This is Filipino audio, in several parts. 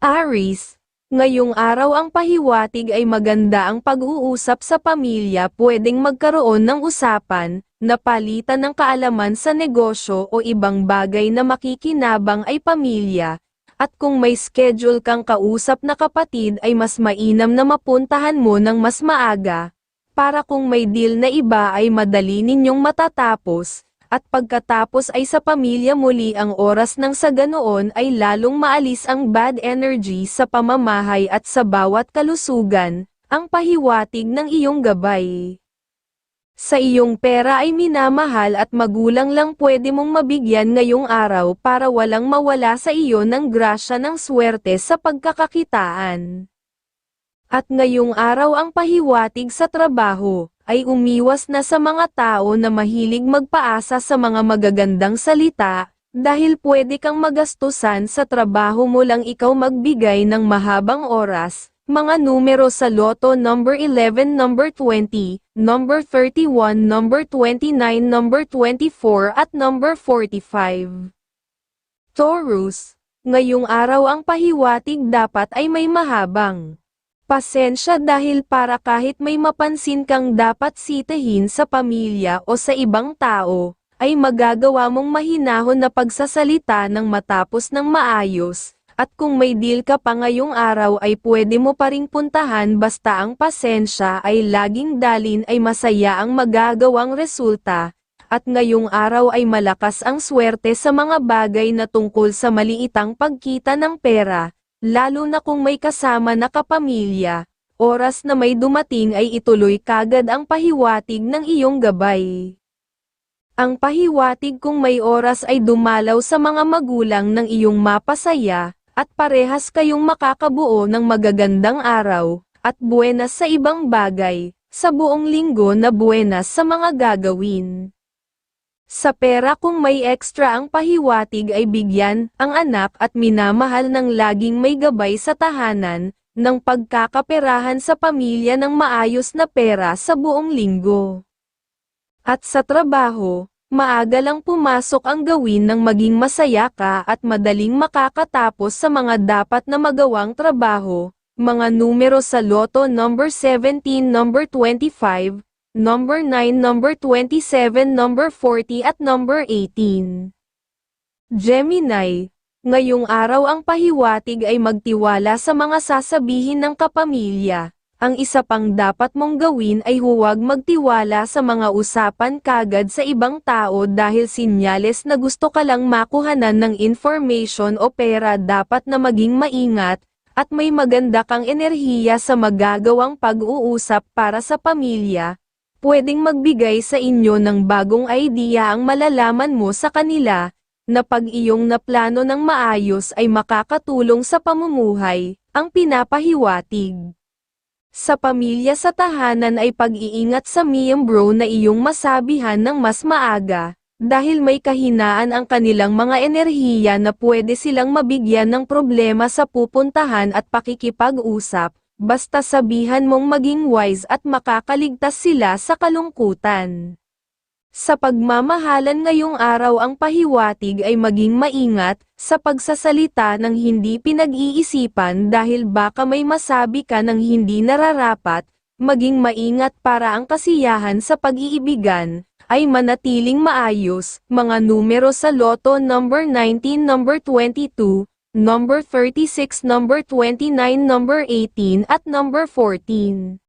Aris, ngayong araw ang pahiwatig ay maganda ang pag-uusap sa pamilya. Pwedeng magkaroon ng usapan, na palitan ng kaalaman sa negosyo o ibang bagay na makikinabang ay pamilya, at kung may schedule kang kausap na kapatid ay mas mainam na mapuntahan mo ng mas maaga, para kung may deal na iba ay madali ninyong matatapos, at pagkatapos ay sa pamilya muli ang oras ng sa ganoon ay lalong maalis ang bad energy sa pamamahay at sa bawat kalusugan, ang pahiwatig ng iyong gabay. Sa iyong pera ay minamahal at magulang lang pwede mong mabigyan ngayong araw para walang mawala sa iyo ng grasya ng swerte sa pagkakakitaan. At ngayong araw ang pahiwatig sa trabaho, ay umiwas na sa mga tao na mahilig magpaasa sa mga magagandang salita, dahil pwede kang magastusan sa trabaho mo lang ikaw magbigay ng mahabang oras, mga numero sa loto number 11 number 20, number 31 number 29 number 24 at number 45. Taurus, ngayong araw ang pahiwatig dapat ay may mahabang Pasensya dahil para kahit may mapansin kang dapat sitahin sa pamilya o sa ibang tao, ay magagawa mong mahinahon na pagsasalita ng matapos ng maayos, at kung may deal ka pa ngayong araw ay pwede mo pa ring puntahan basta ang pasensya ay laging dalin ay masaya ang magagawang resulta, at ngayong araw ay malakas ang swerte sa mga bagay na tungkol sa maliitang pagkita ng pera, Lalo na kung may kasama na kapamilya, oras na may dumating ay ituloy kagad ang pahiwatig ng iyong gabay. Ang pahiwatig kung may oras ay dumalaw sa mga magulang ng iyong mapasaya, at parehas kayong makakabuo ng magagandang araw, at buenas sa ibang bagay, sa buong linggo na buenas sa mga gagawin. Sa pera kung may extra ang pahiwatig ay bigyan, ang anak at minamahal ng laging may gabay sa tahanan, ng pagkakaperahan sa pamilya ng maayos na pera sa buong linggo. At sa trabaho, maaga lang pumasok ang gawin ng maging masaya ka at madaling makakatapos sa mga dapat na magawang trabaho, mga numero sa loto number 17 number 25, number 9, number 27, number 40 at number 18. Gemini, ngayong araw ang pahiwatig ay magtiwala sa mga sasabihin ng kapamilya. Ang isa pang dapat mong gawin ay huwag magtiwala sa mga usapan kagad sa ibang tao dahil sinyales na gusto ka lang makuhanan ng information o pera dapat na maging maingat, at may maganda kang enerhiya sa magagawang pag-uusap para sa pamilya, pwedeng magbigay sa inyo ng bagong idea ang malalaman mo sa kanila, na pag iyong naplano ng maayos ay makakatulong sa pamumuhay, ang pinapahiwatig. Sa pamilya sa tahanan ay pag-iingat sa miyembro na iyong masabihan ng mas maaga, dahil may kahinaan ang kanilang mga enerhiya na pwede silang mabigyan ng problema sa pupuntahan at pakikipag-usap, basta sabihan mong maging wise at makakaligtas sila sa kalungkutan. Sa pagmamahalan ngayong araw ang pahiwatig ay maging maingat, sa pagsasalita ng hindi pinag-iisipan dahil baka may masabi ka ng hindi nararapat, maging maingat para ang kasiyahan sa pag-iibigan, ay manatiling maayos, mga numero sa loto number 19 number 22, number 36, number 29, number 18 at number 14.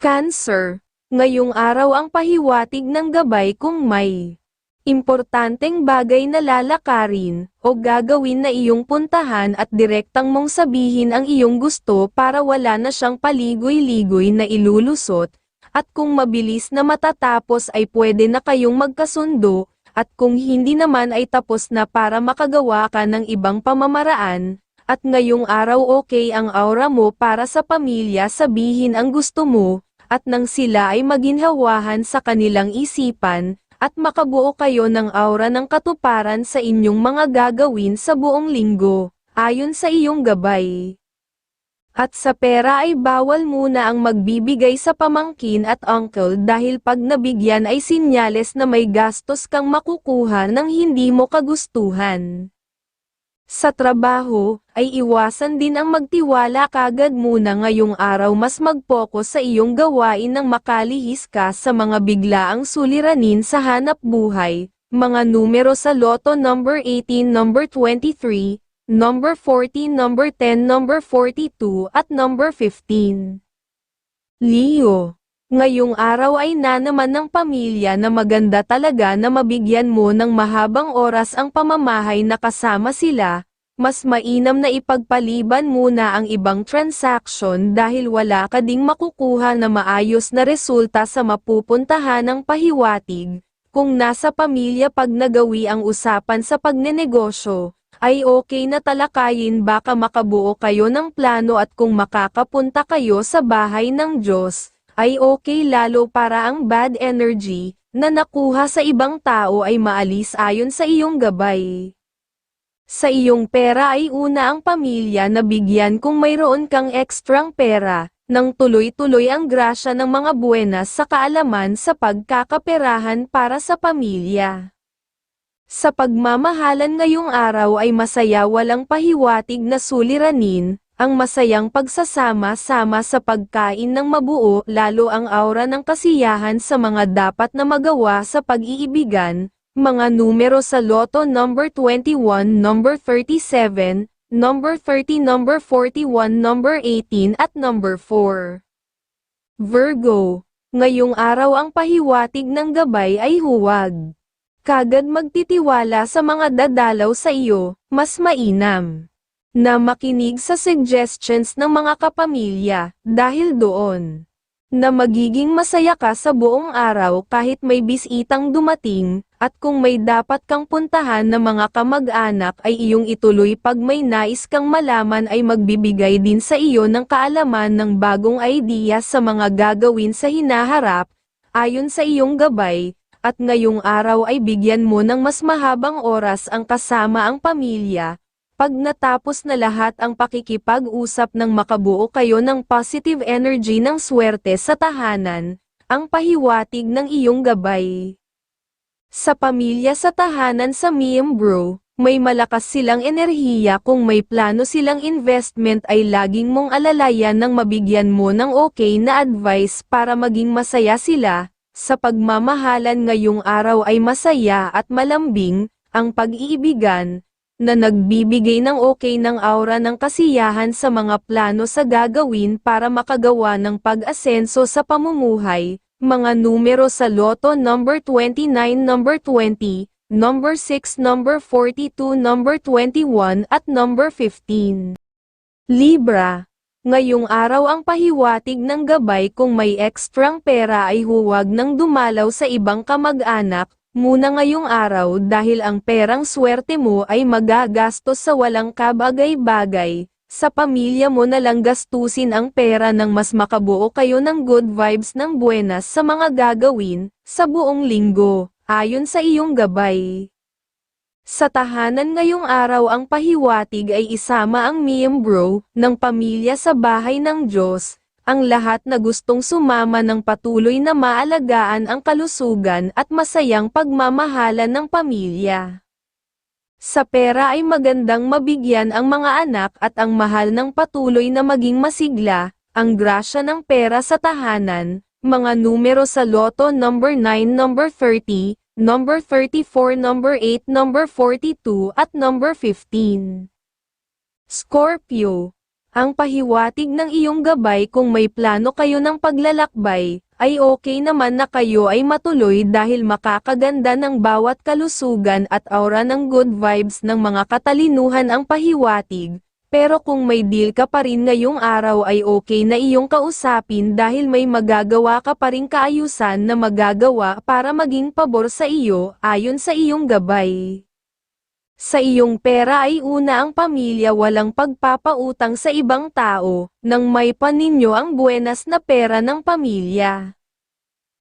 Cancer, ngayong araw ang pahiwatig ng gabay kung may importanteng bagay na lalakarin o gagawin na iyong puntahan at direktang mong sabihin ang iyong gusto para wala na siyang paligoy-ligoy na ilulusot, at kung mabilis na matatapos ay pwede na kayong magkasundo, at kung hindi naman ay tapos na para makagawa ka ng ibang pamamaraan, at ngayong araw okay ang aura mo para sa pamilya sabihin ang gusto mo, at nang sila ay maginhawahan sa kanilang isipan, at makabuo kayo ng aura ng katuparan sa inyong mga gagawin sa buong linggo, ayon sa iyong gabay. At sa pera ay bawal muna ang magbibigay sa pamangkin at uncle dahil pag nabigyan ay sinyales na may gastos kang makukuha ng hindi mo kagustuhan. Sa trabaho, ay iwasan din ang magtiwala kagad muna ngayong araw mas mag-focus sa iyong gawain nang makalihis ka sa mga biglaang suliranin sa hanap buhay, mga numero sa loto number 18, number 23, number 14, number 10, number 42 at number 15. Leo Ngayong araw ay na naman ng pamilya na maganda talaga na mabigyan mo ng mahabang oras ang pamamahay na kasama sila, mas mainam na ipagpaliban muna ang ibang transaction dahil wala ka ding makukuha na maayos na resulta sa mapupuntahan ng pahiwatig. Kung nasa pamilya pag nagawi ang usapan sa pagnenegosyo, ay okay na talakayin baka makabuo kayo ng plano at kung makakapunta kayo sa bahay ng Diyos, ay okay lalo para ang bad energy na nakuha sa ibang tao ay maalis ayon sa iyong gabay. Sa iyong pera ay una ang pamilya na bigyan kung mayroon kang ekstrang pera, nang tuloy-tuloy ang grasya ng mga buenas sa kaalaman sa pagkakaperahan para sa pamilya. Sa pagmamahalan ngayong araw ay masaya walang pahiwatig na suliranin, ang masayang pagsasama-sama sa pagkain ng mabuo lalo ang aura ng kasiyahan sa mga dapat na magawa sa pag-iibigan, mga numero sa loto number 21, number 37, number 30, number 41, number 18 at number 4. Virgo, ngayong araw ang pahiwatig ng gabay ay huwag. Kagad magtitiwala sa mga dadalaw sa iyo, mas mainam na makinig sa suggestions ng mga kapamilya, dahil doon, na magiging masaya ka sa buong araw kahit may bisitang dumating, at kung may dapat kang puntahan na mga kamag-anak ay iyong ituloy pag may nais kang malaman ay magbibigay din sa iyo ng kaalaman ng bagong idea sa mga gagawin sa hinaharap, ayon sa iyong gabay, at ngayong araw ay bigyan mo ng mas mahabang oras ang kasama ang pamilya, pag natapos na lahat ang pakikipag-usap ng makabuo kayo ng positive energy ng swerte sa tahanan, ang pahiwatig ng iyong gabay. Sa pamilya sa tahanan sa miyembro, may malakas silang enerhiya kung may plano silang investment ay laging mong alalayan ng mabigyan mo ng okay na advice para maging masaya sila, sa pagmamahalan ngayong araw ay masaya at malambing, ang pag-iibigan, na nagbibigay ng okay ng aura ng kasiyahan sa mga plano sa gagawin para makagawa ng pag-asenso sa pamumuhay, mga numero sa loto number 29, number 20, number 6, number 42, number 21 at number 15. Libra Ngayong araw ang pahiwatig ng gabay kung may ekstrang pera ay huwag nang dumalaw sa ibang kamag-anak, muna ngayong araw dahil ang perang swerte mo ay magagastos sa walang kabagay-bagay, sa pamilya mo na lang gastusin ang pera ng mas makabuo kayo ng good vibes ng buenas sa mga gagawin, sa buong linggo, ayon sa iyong gabay. Sa tahanan ngayong araw ang pahiwatig ay isama ang miyembro ng pamilya sa bahay ng Diyos, ang lahat na gustong sumama ng patuloy na maalagaan ang kalusugan at masayang pagmamahalan ng pamilya. Sa pera ay magandang mabigyan ang mga anak at ang mahal ng patuloy na maging masigla, ang grasya ng pera sa tahanan, mga numero sa loto number 9, number 30, number 34, number 8, number 42 at number 15. Scorpio ang pahiwatig ng iyong gabay kung may plano kayo ng paglalakbay, ay okay naman na kayo ay matuloy dahil makakaganda ng bawat kalusugan at aura ng good vibes ng mga katalinuhan ang pahiwatig, pero kung may deal ka pa rin ngayong araw ay okay na iyong kausapin dahil may magagawa ka pa rin kaayusan na magagawa para maging pabor sa iyo ayon sa iyong gabay. Sa iyong pera ay una ang pamilya walang pagpapautang sa ibang tao, nang may paninyo ang buenas na pera ng pamilya.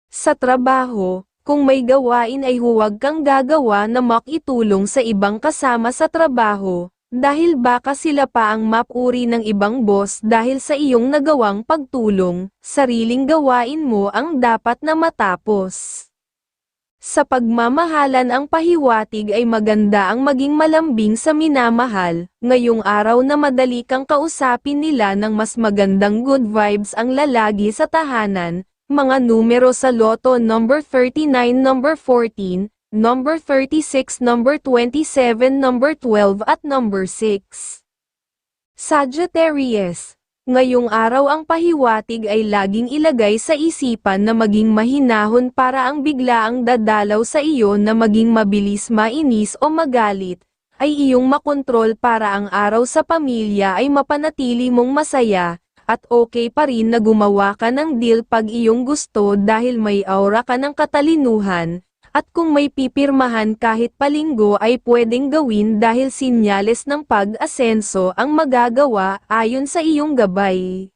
Sa trabaho, kung may gawain ay huwag kang gagawa na makitulong sa ibang kasama sa trabaho, dahil baka sila pa ang mapuri ng ibang boss dahil sa iyong nagawang pagtulong, sariling gawain mo ang dapat na matapos. Sa pagmamahalan ang pahiwatig ay maganda ang maging malambing sa minamahal, ngayong araw na madali kang kausapin nila ng mas magandang good vibes ang lalagi sa tahanan, mga numero sa loto number 39 number 14, number 36 number 27 number 12 at number 6. Sagittarius Ngayong araw ang pahiwatig ay laging ilagay sa isipan na maging mahinahon para ang biglaang dadalaw sa iyo na maging mabilis mainis o magalit, ay iyong makontrol para ang araw sa pamilya ay mapanatili mong masaya, at okay pa rin na gumawa ka ng deal pag iyong gusto dahil may aura ka ng katalinuhan, at kung may pipirmahan kahit palinggo ay pwedeng gawin dahil sinyales ng pag-asenso ang magagawa ayon sa iyong gabay.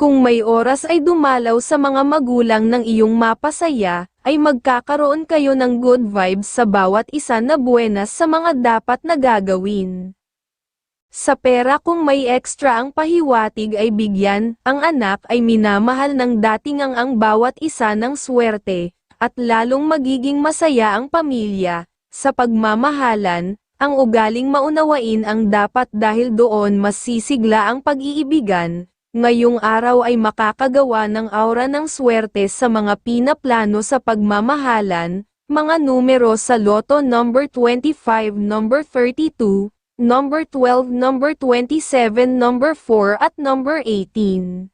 Kung may oras ay dumalaw sa mga magulang ng iyong mapasaya, ay magkakaroon kayo ng good vibes sa bawat isa na buenas sa mga dapat na gagawin. Sa pera kung may extra ang pahiwatig ay bigyan, ang anak ay minamahal ng datingang ang bawat isa ng swerte, at lalong magiging masaya ang pamilya, sa pagmamahalan, ang ugaling maunawain ang dapat dahil doon mas sisigla ang pag-iibigan, ngayong araw ay makakagawa ng aura ng swerte sa mga pinaplano sa pagmamahalan, mga numero sa loto number 25 number 32, number 12 number 27 number 4 at number 18.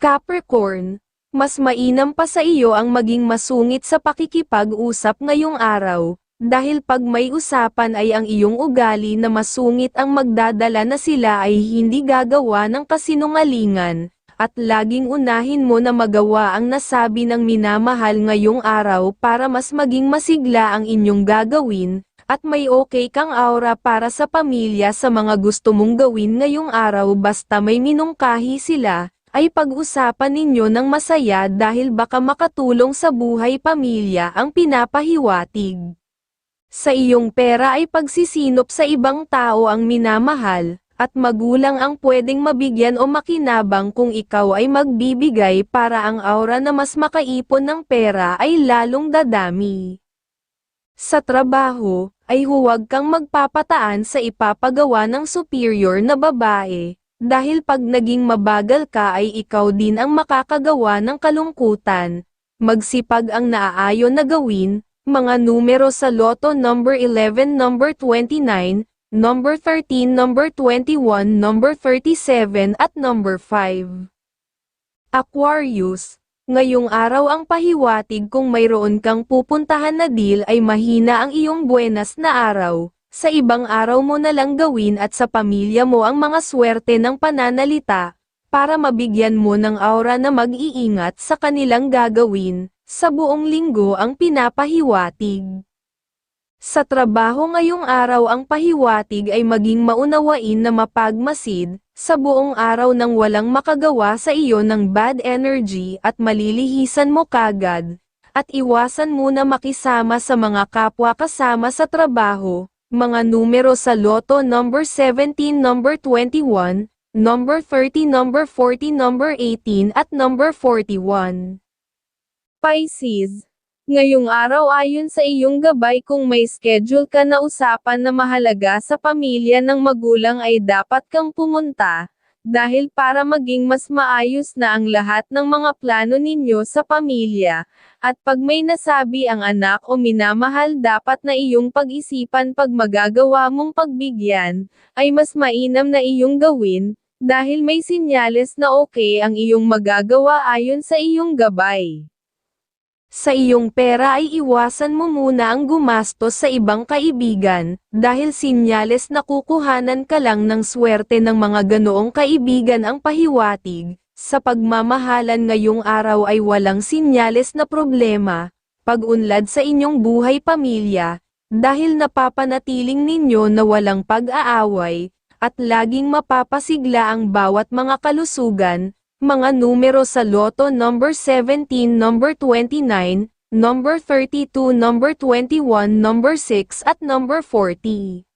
Capricorn, mas mainam pa sa iyo ang maging masungit sa pakikipag-usap ngayong araw, dahil pag may usapan ay ang iyong ugali na masungit ang magdadala na sila ay hindi gagawa ng kasinungalingan, at laging unahin mo na magawa ang nasabi ng minamahal ngayong araw para mas maging masigla ang inyong gagawin, at may okay kang aura para sa pamilya sa mga gusto mong gawin ngayong araw basta may minungkahi sila, ay pag-usapan ninyo ng masaya dahil baka makatulong sa buhay pamilya ang pinapahiwatig. Sa iyong pera ay pagsisinop sa ibang tao ang minamahal, at magulang ang pwedeng mabigyan o makinabang kung ikaw ay magbibigay para ang aura na mas makaipon ng pera ay lalong dadami. Sa trabaho, ay huwag kang magpapataan sa ipapagawa ng superior na babae, dahil pag naging mabagal ka ay ikaw din ang makakagawa ng kalungkutan. Magsipag ang naaayon na gawin, mga numero sa loto number 11 number 29, number 13 number 21 number 37 at number 5. Aquarius, ngayong araw ang pahiwatig kung mayroon kang pupuntahan na deal ay mahina ang iyong buenas na araw, sa ibang araw mo na lang gawin at sa pamilya mo ang mga swerte ng pananalita, para mabigyan mo ng aura na mag-iingat sa kanilang gagawin, sa buong linggo ang pinapahiwatig. Sa trabaho ngayong araw ang pahiwatig ay maging maunawain na mapagmasid, sa buong araw nang walang makagawa sa iyo ng bad energy at malilihisan mo kagad, at iwasan muna makisama sa mga kapwa kasama sa trabaho, mga numero sa loto number 17 number 21, number 30 number 40 number 18 at number 41. Pisces, ngayong araw ayon sa iyong gabay kung may schedule ka na usapan na mahalaga sa pamilya ng magulang ay dapat kang pumunta, dahil para maging mas maayos na ang lahat ng mga plano ninyo sa pamilya, at pag may nasabi ang anak o minamahal dapat na iyong pag-isipan pag magagawa mong pagbigyan, ay mas mainam na iyong gawin, dahil may sinyales na okay ang iyong magagawa ayon sa iyong gabay. Sa iyong pera ay iwasan mo muna ang gumastos sa ibang kaibigan, dahil sinyales na kukuhanan ka lang ng swerte ng mga ganoong kaibigan ang pahiwatig, sa pagmamahalan ngayong araw ay walang sinyales na problema, pag-unlad sa inyong buhay pamilya, dahil napapanatiling ninyo na walang pag-aaway, at laging mapapasigla ang bawat mga kalusugan, mga numero sa loto number 17 number 29, number 32 number 21 number 6 at number 40.